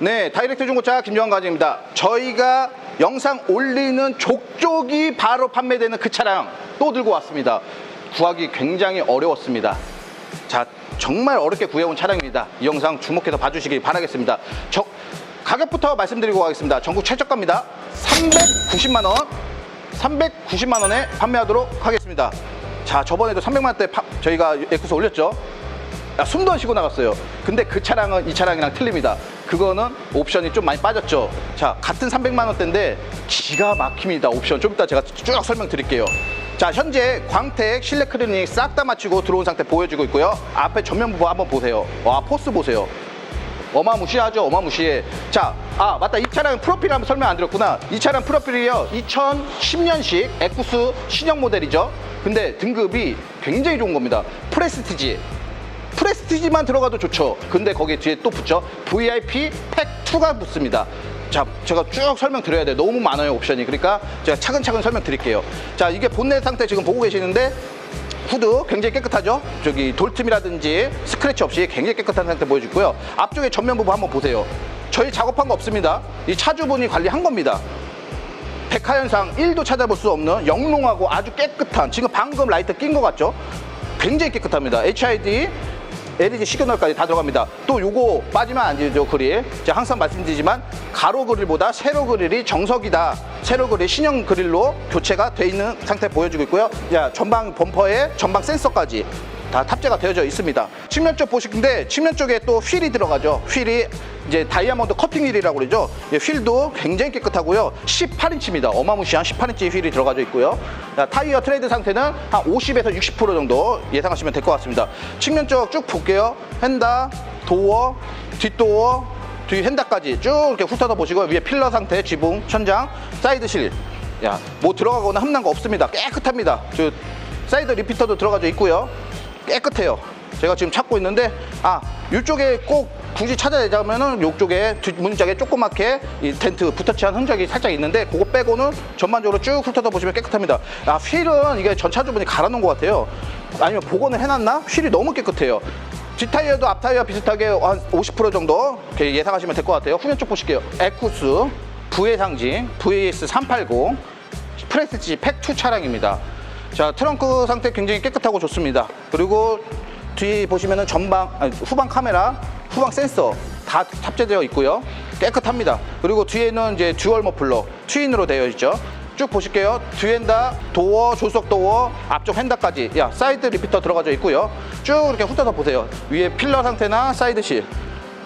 네, 다이렉트 중고차 김정환 과장입니다. 저희가 영상 올리는 족족이 바로 판매되는 그 차량 또 들고 왔습니다. 구하기 굉장히 어려웠습니다. 자, 정말 어렵게 구해온 차량입니다. 이 영상 주목해서 봐주시기 바라겠습니다. 저, 가격부터 말씀드리고 가겠습니다. 전국 최저가입니다. 390만 원, 390만 원에 판매하도록 하겠습니다. 자, 저번에도 300만 원대 파- 저희가 에쿠스 올렸죠. 야, 숨도 안 쉬고 나갔어요. 근데 그 차량은 이 차량이랑 틀립니다. 그거는 옵션이 좀 많이 빠졌죠. 자, 같은 300만 원대인데 기가 막힙니다. 옵션. 좀 이따 제가 쭉 설명드릴게요. 자, 현재 광택, 실내 클리닝 싹 다 마치고 들어온 상태 보여주고 있고요. 앞에 전면 부분 한번 보세요. 와, 포스 보세요. 어마무시하죠 어마무시해 자아 맞다 이 차량 프로필 한번 설명 안 드렸구나 이 차량 프로필이요 2010년식 에쿠스 신형 모델이죠 근데 등급이 굉장히 좋은 겁니다 프레스티지 프레스티지만 들어가도 좋죠 근데 거기에 뒤에 또 붙죠 VIP 팩2가 붙습니다 자 제가 쭉 설명드려야 돼요 너무 많아요 옵션이 그러니까 제가 차근차근 설명드릴게요 자 이게 본넷 상태 지금 보고 계시는데 후드 굉장히 깨끗하죠? 저기 돌틈이라든지 스크래치 없이 굉장히 깨끗한 상태 보여주고요. 앞쪽에 전면 부분 한번 보세요. 저희 작업한 거 없습니다. 이 차주분이 관리한 겁니다. 백화현상 1도 찾아볼 수 없는 영롱하고 아주 깨끗한 지금 방금 라이트 낀 것 같죠? 굉장히 깨끗합니다. HID LED 시그널까지 다 들어갑니다. 또 요거 빠지면 안 되죠, 그릴. 제가 항상 말씀드리지만 가로 그릴보다 세로 그릴이 정석이다. 세로 그릴 신형 그릴로 교체가 돼 있는 상태 보여주고 있고요. 자, 전방 범퍼에 전방 센서까지 다 탑재가 되어져 있습니다. 측면 쪽 보시는데 측면 쪽에 또 휠이 들어가죠. 휠이 이제 다이아몬드 커팅 휠이라고 그러죠. 예, 휠도 굉장히 깨끗하고요. 18인치입니다. 어마무시한 18인치 휠이 들어가져 있고요. 자, 타이어 트레이드 상태는 한 50에서 60% 정도 예상하시면 될 것 같습니다. 측면 쪽 쭉 볼게요. 휀다, 도어, 뒷도어, 뒤 휀다까지 쭉 이렇게 훑어서 보시고 위에 필러 상태, 지붕, 천장, 사이드 실. 야, 뭐 들어가거나 흠난 거 없습니다. 깨끗합니다. 저 사이드 리피터도 들어가져 있고요. 깨끗해요. 제가 지금 찾고 있는데 아 이쪽에 꼭 굳이 찾아내자면은 이쪽에 뒷문짝에 조그맣게 이 텐트 부터치한 흔적이 살짝 있는데 그거 빼고는 전반적으로 쭉 훑어서 보시면 깨끗합니다. 아 휠은 이게 전차주분이 갈아놓은 것 같아요. 아니면 복원을 해놨나? 휠이 너무 깨끗해요. 뒷타이어도 앞타이어 비슷하게 한 50% 정도 예상하시면 될 것 같아요. 후면 쪽 보실게요. 에쿠스, 부의 상징, VS 380, 프레스티지 팩2 차량입니다. 자, 트렁크 상태 굉장히 깨끗하고 좋습니다. 그리고 뒤 보시면은 전방, 아니, 후방 카메라, 후방 센서 다 탑재되어 있고요. 깨끗합니다. 그리고 뒤에는 이제 듀얼 머플러, 트윈으로 되어 있죠. 쭉 보실게요. 뒤엔다, 도어, 조석 도어, 앞쪽 핸다까지. 야, 사이드 리피터 들어가져 있고요. 쭉 이렇게 훑어서 보세요. 위에 필러 상태나 사이드 실.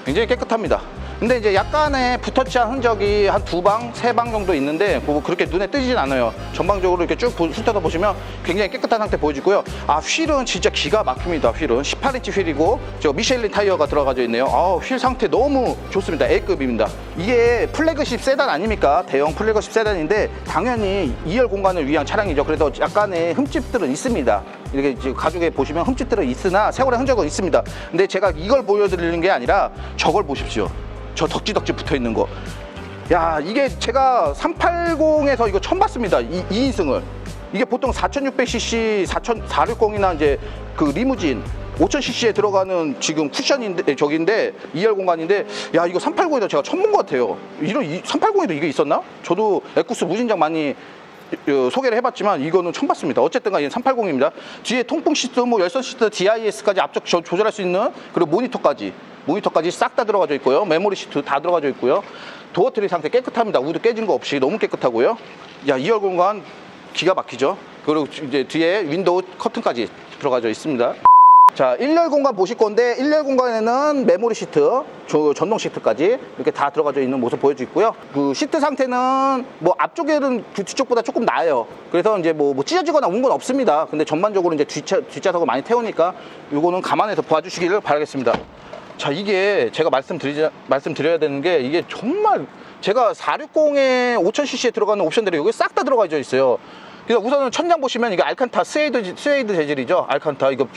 굉장히 깨끗합니다. 근데 이제 약간의 붓터치한 흔적이 한 두 방, 세 방 정도 있는데 뭐 그렇게 눈에 띄진 않아요. 전방적으로 이렇게 쭉 보- 훑어서 보시면 굉장히 깨끗한 상태 보여지고요. 아, 휠은 진짜 기가 막힙니다. 휠은 18인치 휠이고 저 미쉐린 타이어가 들어가져 있네요. 아, 휠 상태 너무 좋습니다. A급입니다. 이게 플래그십 세단 아닙니까? 대형 플래그십 세단인데 당연히 2열 공간을 위한 차량이죠. 그래서 약간의 흠집들은 있습니다. 이렇게 지금 가죽에 보시면 흠집들은 있으나 세월의 흔적은 있습니다. 근데 제가 이걸 보여드리는 게 아니라 저걸 보십시오. 저 덕지덕지 붙어 있는 거. 야, 이게 제가 380에서 이거 처음 봤습니다. 이, 2인승을. 이게 보통 4600cc, 4460이나 이제 그 리무진 5000cc에 들어가는 지금 쿠션인데 저기인데 2열 공간인데 야 이거 380에도 제가 처음 본 것 같아요. 이런 380에도 이게 있었나? 저도 에쿠스 무진장 많이 어, 소개를 해봤지만 이거는 처음 봤습니다. 어쨌든 간에 380입니다. 뒤에 통풍 시트, 뭐 열선 시트, DIS까지 앞쪽 조, 조절할 수 있는 그리고 모니터까지 모니터까지 싹 다 들어가져 있고요. 메모리 시트 다 들어가져 있고요. 도어 트리 상태 깨끗합니다. 우드 깨진 거 없이 너무 깨끗하고요. 야, 2열 공간 기가 막히죠. 그리고 이제 뒤에 윈도우 커튼까지 들어가져 있습니다. 자, 1열 공간 보실 건데 1열 공간에는 메모리 시트, 저- 전동 시트까지 이렇게 다 들어가져 있는 모습 보여주고 있고요. 그 시트 상태는 뭐 앞쪽에는 그 뒤쪽보다 조금 나아요. 그래서 이제 뭐, 뭐 찢어지거나 운 건 없습니다. 근데 전반적으로 이제 뒷차, 뒷좌석을 많이 태우니까 이거는 감안해서 봐주시기를 바라겠습니다. 자, 이게 제가 말씀드리자, 말씀드려야 되는 게 이게 정말 제가 460에 5000cc에 들어가는 옵션들이 여기 싹 다 들어가 있어요. 그래서 우선은 천장 보시면 이게 알칸타 스웨이드 스웨이드 재질이죠. 알칸타 이거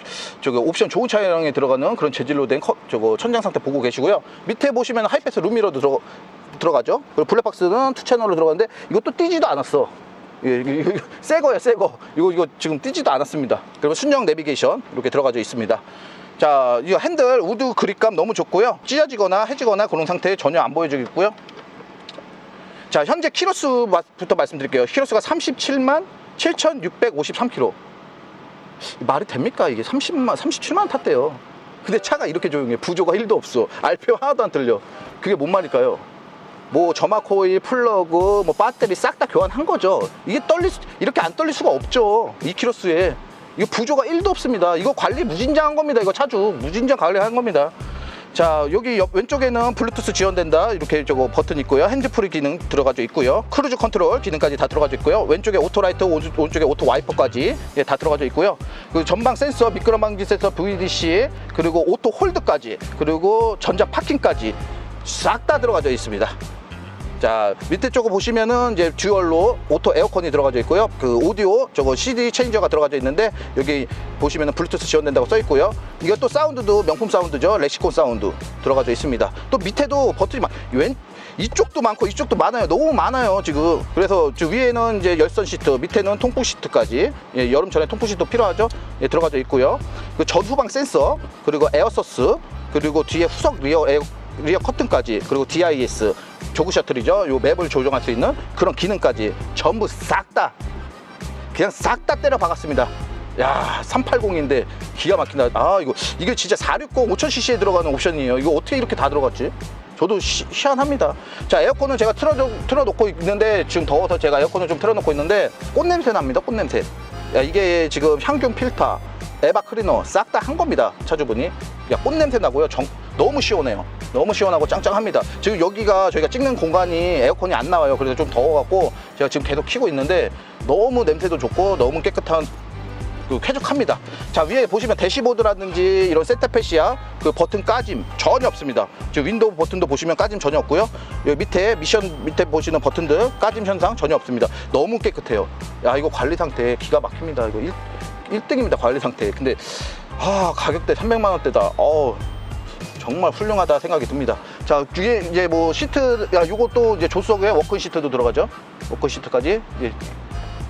저기 옵션 좋은 차량에 들어가는 그런 재질로 된 컵, 저거 천장 상태 보고 계시고요. 밑에 보시면 하이패스 룸미러도 들어 들어가죠. 그리고 블랙박스는 투 채널로 들어가는데 이것도 뛰지도 않았어. 예, 이거, 새 거예요, 새 거. 이거, 이거 지금 뛰지도 않았습니다. 그리고 순정 내비게이션 이렇게 들어가져 있습니다. 자, 이 핸들 우드 그립감 너무 좋고요. 찢어지거나 해지거나 그런 상태 전혀 안 보여주겠고요. 자, 현재 키로수부터 말씀드릴게요. 키로수가 37만 7,653km. 말이 됩니까? 이게 30만, 37만 탔대요. 근데 차가 이렇게 조용해. 부조가 1도 없어. RPM 하나도 안 들려. 그게 뭔 말일까요? 뭐 점화 코일, 플러그, 뭐 배터리 싹 다 교환한 거죠. 이게 수, 이렇게 안 떨릴 수가 없죠. 2km수에. 이거 부조가 1도 없습니다. 이거 관리 무진장한 겁니다. 이거 차주 무진장 관리한 겁니다. 자 여기 옆 왼쪽에는 블루투스 지원된다 이렇게 저거 버튼 있고요 핸즈프리 기능 들어가져 있고요 크루즈 컨트롤 기능까지 다 들어가져 있고요 왼쪽에 오토라이트 오- 오른쪽에 오토 와이퍼까지 예, 다 들어가져 있고요 그 전방 센서 미끄럼 방지 센서 VDC 그리고 오토 홀드까지 그리고 전자 파킹까지 싹 다 들어가져 있습니다 자 밑에 쪽을 보시면은 이제 듀얼로 오토 에어컨이 들어가져 있고요. 그 오디오 저거 CD 체인저가 들어가져 있는데 여기 보시면은 블루투스 지원된다고 써 있고요. 또 사운드도 명품 사운드죠. 렉시콘 사운드 들어가져 있습니다. 또 밑에도 버튼이 많, 왼 이쪽도 많고 이쪽도 많아요. 너무 많아요 지금. 그래서 저 위에는 이제 열선 시트 밑에는 통풍 시트까지. 예, 여름철에 통풍 시트 필요하죠. 예, 들어가져 있고요. 그 전후방 센서 그리고 에어서스 그리고 뒤에 후석 리어 에어 리어 커튼까지 그리고 DIS 조그 셔틀이죠. 요 맵을 조정할 수 있는 그런 기능까지 전부 싹 다 그냥 싹 다 때려 박았습니다. 야, 380인데 기가 막힌다. 아, 이거 이게 진짜 460 5000cc에 들어가는 옵션이에요. 이거 어떻게 이렇게 다 들어갔지? 저도 시, 희한합니다. 자, 에어컨은 제가 틀어 틀어놓고 있는데 지금 더워서 제가 에어컨을 좀 틀어놓고 있는데 꽃 냄새 납니다. 꽃 냄새. 야, 이게 지금 향균 필터, 에바 클리너 싹 다 한 겁니다. 차주분이. 야, 꽃 냄새 나고요. 정, 너무 시원해요. 너무 시원하고 짱짱합니다. 지금 여기가 저희가 찍는 공간이 에어컨이 안 나와요. 그래서 좀 더워갖고 제가 지금 계속 키고 있는데 너무 냄새도 좋고 너무 깨끗한 그 쾌적합니다. 자 위에 보시면 대시보드라든지 이런 세트패시아 그 버튼 까짐 전혀 없습니다. 지금 윈도우 버튼도 보시면 까짐 전혀 없고요. 여기 밑에 미션 밑에 보시는 버튼들 까짐 현상 전혀 없습니다. 너무 깨끗해요. 야 이거 관리 상태 기가 막힙니다. 이거 1, 1등입니다 관리 상태. 근데 아 가격대 300만 원대다. 어 정말 훌륭하다 생각이 듭니다. 자 뒤에 이제 뭐 시트 야 요것도 이제 조석에 워크 시트도 들어가죠. 워크 시트까지 예,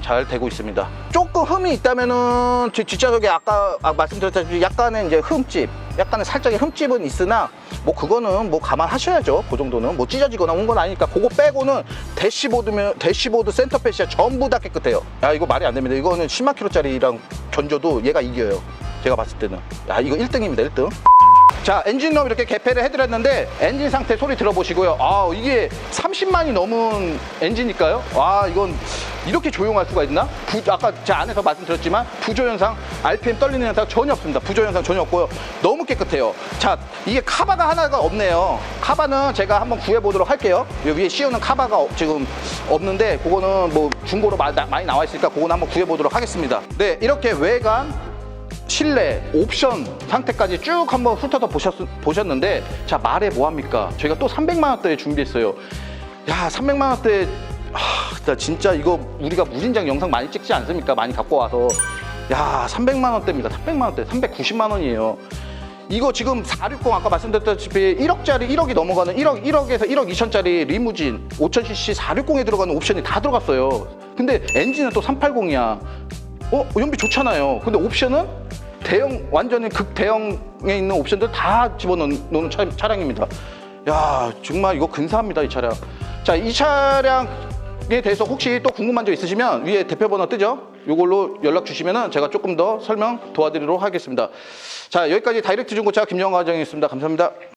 잘 되고 있습니다. 조금 흠이 있다면은 뒷- 뒷좌석에 아까 아, 말씀드렸다시피 약간의 이제 흠집, 약간의 살짝의 흠집은 있으나 뭐 그거는 뭐 감안하셔야죠. 그 정도는 뭐 찢어지거나 온 건 아니니까 그거 빼고는 대시보드면 대시보드 센터패시아 전부 다 깨끗해요. 야 이거 말이 안 됩니다. 이거는 10만 킬로짜리랑 견줘도 얘가 이겨요. 제가 봤을 때는 야 이거 1등입니다. 1등. 자 엔진룸 이렇게 개폐를 해드렸는데 엔진 상태 소리 들어보시고요. 아 이게 30만이 넘은 엔진일까요? 와 이건 이렇게 조용할 수가 있나? 부, 아까 제 안에서 말씀드렸지만 부조 현상 RPM 떨리는 현상 전혀 없습니다. 부조 현상 전혀 없고요. 너무 깨끗해요. 자 이게 카바가 하나가 없네요. 카바는 제가 한번 구해보도록 할게요. 위에 씌우는 카바가 어- 지금 없는데 그거는 뭐 중고로 많이 나와 있으니까 그거는 한번 구해보도록 하겠습니다. 네 이렇게 외관 실내 옵션 상태까지 쭉 한번 훑어서 보셨, 보셨는데 자 말해 뭐합니까? 저희가 또 300만 원대에 준비했어요. 야 300만 원대 아, 나 진짜 이거 우리가 무진장 영상 많이 찍지 않습니까? 많이 갖고 와서. 야 300만 원대입니다. 300만 원대 390만 원이에요. 이거 지금 460 아까 말씀드렸다시피 1억짜리 1억이 넘어가는 1억 1억에서 1억 2천짜리 리무진 5000cc 460에 들어가는 옵션이 다 들어갔어요. 근데 엔진은 또 380이야 어 연비 좋잖아요. 근데 옵션은 대형 완전히 극대형에 있는 옵션들 다 집어넣는 차, 차량입니다. 야 정말 이거 근사합니다 이 차량. 자 이 차량에 대해서 혹시 또 궁금한 점 있으시면 위에 대표 번호 뜨죠? 이걸로 연락 주시면 제가 조금 더 설명 도와드리도록 하겠습니다. 자 여기까지 다이렉트 중고차 김영화 과장이었습니다. 감사합니다